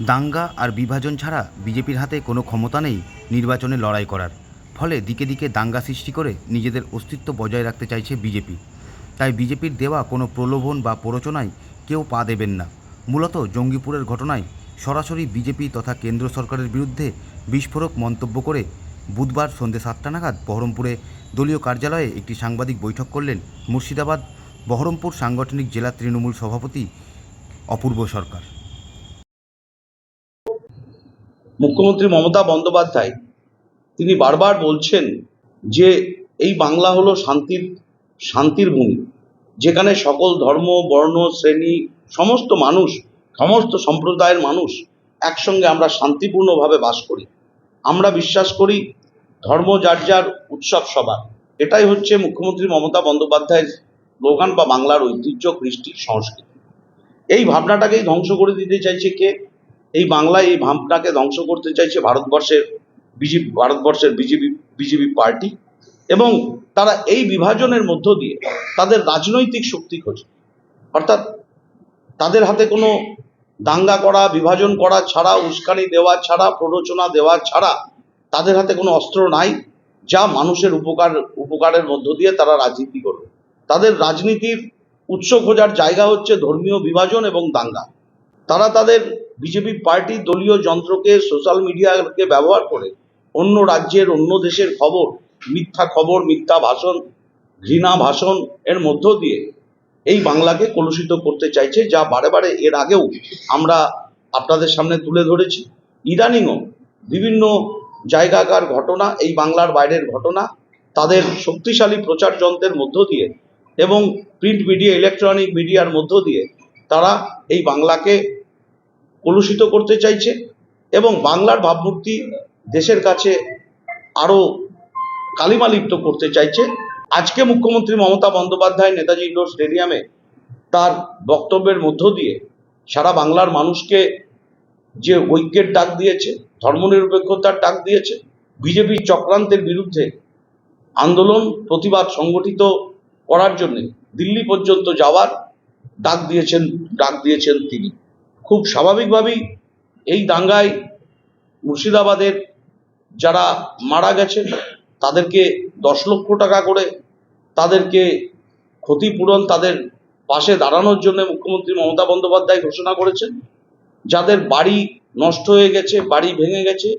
দাঙ্গা আর বিভাজন ছাড়া বিজেপির হাতে কোনো ক্ষমতা নেই নির্বাচনে লড়াই করার। ফলে দিকে দিকে দাঙ্গা সৃষ্টি করে নিজেদের অস্তিত্ব বজায় রাখতে চাইছে বিজেপি। তাই বিজেপির দেওয়া কোনো প্রলোভন বা প্ররোচনায় কেউ পা দেবেন না। মূলত জঙ্গিপুরের ঘটনায় সরাসরি বিজেপি তথা কেন্দ্র সরকারের বিরুদ্ধে বিস্ফোরক মন্তব্য করে বুধবার সন্ধ্যে সাতটা নাগাদ বহরমপুরে দলীয় কার্যালয়ে একটি সাংবাদিক বৈঠক করলেন মুর্শিদাবাদ বহরমপুর সাংগঠনিক জেলা তৃণমূল সভাপতি অপূর্ব সরকার। মুখ্যমন্ত্রী মমতা বন্দ্যোপাধ্যায়, তিনি বারবার বলছেন যে এই বাংলা হলো শান্তির শান্তির ভূমি। যেখানে সকল ধর্ম, বর্ণ, শ্রেণি, সমস্ত মানুষ, সমস্ত সম্প্রদায়ের মানুষ একসঙ্গে আমরা শান্তিপূর্ণভাবে বাস করি। আমরা বিশ্বাস করি ধর্ম যার যার উৎসব সবার। এটাই হচ্ছে মুখ্যমন্ত্রী মমতা বন্দ্যোপাধ্যায়ের স্লোগান বা বাংলার ঐতিহ্য কৃষ্টি সংস্কৃতি। এই ভাবনাটাকেই ধ্বংস করে দিতে চাইছে কে? এই বাংলায় এই ভাবনাকে ধ্বংস করতে চাইছে ভারতবর্ষের বিজেপি ভারতবর্ষের বিজেপি বিজেপি পার্টি এবং তারা এই বিভাজনের মধ্য দিয়ে তাদের রাজনৈতিক শক্তি খোঁজে। অর্থাৎ তাদের হাতে কোনো দাঙ্গা করা, বিভাজন করা ছাড়া, উস্কানি দেওয়া ছাড়া, প্ররোচনা দেওয়া ছাড়া তাদের হাতে কোনো অস্ত্র নাই যা মানুষের উপকার, উপকারের মধ্য দিয়ে তারা রাজনীতি করবে। তাদের রাজনীতির উৎস খোঁজার জায়গা হচ্ছে ধর্মীয় বিভাজন এবং দাঙ্গা। তারা তাদের বিজেপি পার্টি দলীয় যন্ত্রকে সোশ্যাল মিডিয়াকে ব্যবহার করে অন্য রাজ্যের, অন্য দেশের খবর, মিথ্যা খবর, মিথ্যা ভাষণ, ঘৃণা ভাষণ এর মধ্য দিয়ে এই বাংলাকে কলুষিত করতে চাইছে, যা বারে বারে এর আগেও আমরা আপনাদের সামনে তুলে ধরেছি। ইদানিংও বিভিন্ন জায়গাকার ঘটনা, এই বাংলার বাইরের ঘটনা, তাদের শক্তিশালী প্রচার যন্ত্রের মধ্য দিয়ে এবং প্রিন্ট মিডিয়া ইলেকট্রনিক মিডিয়ার মধ্য দিয়ে তারা এই বাংলাকে কলুষিত করতে চাইছে এবং বাংলার ভাবমূর্তি দেশের কাছে আরও কালিমালিপ্ত করতে চাইছে। আজকে মুখ্যমন্ত্রী মমতা বন্দ্যোপাধ্যায় নেতাজি ইন্ডোর স্টেডিয়ামে তার বক্তব্যের মধ্য দিয়ে সারা বাংলার মানুষকে যে ঐক্যের ডাক দিয়েছে, ধর্মনিরপেক্ষতার ডাক দিয়েছে, বিজেপির চক্রান্তের বিরুদ্ধে আন্দোলন, প্রতিবাদ সংগঠিত করার জন্য দিল্লি পর্যন্ত যাওয়ার ডাক দিয়েছেন ডাক দিয়েছেন তিনি। খুব স্বাভাবিকভাবেই এই দাঙ্গায় মুর্শিদাবাদের যারা মারা গেছেন তাদেরকে দশ লক্ষ টাকা করে, তাদেরকে ক্ষতিপূরণ তাদের পাশে দাঁড়ানোর জন্য মুখ্যমন্ত্রী মমতা বন্দ্যোপাধ্যায় ঘোষণা করেছেন, যাদের বাড়ি নষ্ট হয়ে গেছে, বাড়ি ভেঙে গেছে,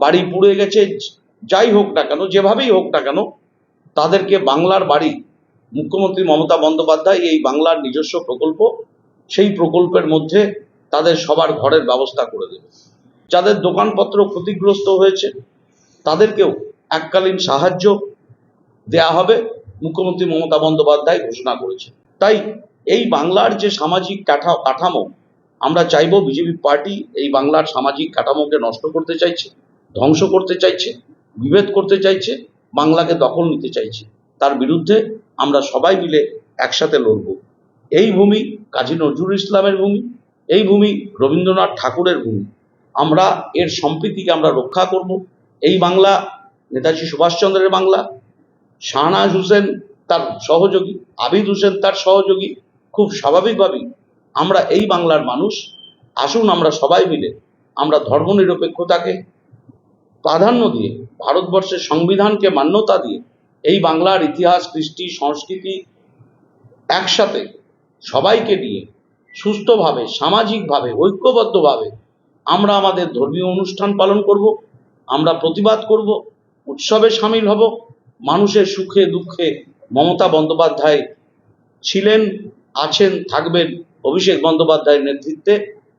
বাড়ি পুড়ে গেছে, যাই হোক না কেন, যেভাবেই হোক না কেন, তাদেরকে বাংলার বাড়ি, মুখ্যমন্ত্রী মমতা বন্দ্যোপাধ্যায় এই বাংলার নিজস্ব প্রকল্প, সেই প্রকল্পের মধ্যে তাদের সবার ঘরের ব্যবস্থা করে দেবে। যাদের দোকানপত্র ক্ষতিগ্রস্ত হয়েছে, তাদেরকেও এককালীন সাহায্য দেয়া হবে, মুখ্যমন্ত্রী মমতা বন্দ্যোপাধ্যায় ঘোষণা করেছে তাই এই বাংলার যে সামাজিক কাঠা, কাঠামো, আমরা চাইব বিজেপি পার্টি এই বাংলার সামাজিক কাঠামোকে নষ্ট করতে চাইছে, ধ্বংস করতে চাইছে, বিভেদ করতে চাইছে, বাংলাকে দখল নিতে চাইছে। তার বিরুদ্ধে আমরা সবাই মিলে একসাথে লড়ব। এই ভূমি কাজী নজরুল ইসলামের ভূমি এই ভূমি রবীন্দ্রনাথ ঠাকুরের ভূমি। আমরা এর সম্প্রীতিকে আমরা রক্ষা করব। এই বাংলা, নেতাজি সুভাষচন্দ্রের বাংলা, শাহনাজ হোসেন তার সহযোগী, আবিদ হোসেন তার সহযোগী, খুব স্বাভাবিকভাবেই আমরা এই বাংলার মানুষ। আসুন আমরা সবাই মিলে আমরা ধর্মনিরপেক্ষতাকে প্রাধান্য দিয়ে, ভারতবর্ষের সংবিধানকে মান্যতা দিয়ে এই বাংলার ইতিহাস, কৃষ্টি, সংস্কৃতি একসাথে সবাইকে নিয়ে সুস্থভাবে, সামাজিকভাবে, ঐক্যবদ্ধভাবে আমরা আমাদের ধর্মীয় অনুষ্ঠান পালন করব, আমরা প্রতিবাদ করব, উৎসবে সামিল হব। মানুষের সুখে, দুঃখে মমতা বন্দ্যোপাধ্যায় ছিলেন, আছেন, থাকবেন অভিষেক বন্দ্যোপাধ্যায়ের নেতৃত্বে।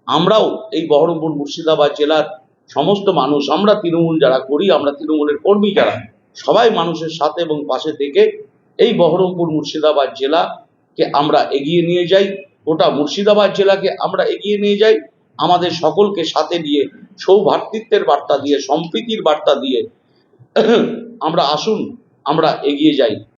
আমরাও এই বহরমপুর মুর্শিদাবাদ জেলার সমস্ত মানুষ, আমরা তৃণমূল যারা করি, আমরা তৃণমূলের কর্মী যারা, সবাই মানুষের সাথে এবং পাশে থেকে এই বহরমপুর মুর্শিদাবাদ জেলাকে আমরা এগিয়ে নিয়ে যাই। গোটা মুর্শিদাবাদ জেলাকে আমরা এগিয়ে নিয়ে যাই, আমাদের সকলকে সাথে নিয়ে সৌভ্রাতৃত্বের বার্তা দিয়ে, সম্প্রীতির বার্তা দিয়ে আমরা আসুন, আমরা এগিয়ে যাই।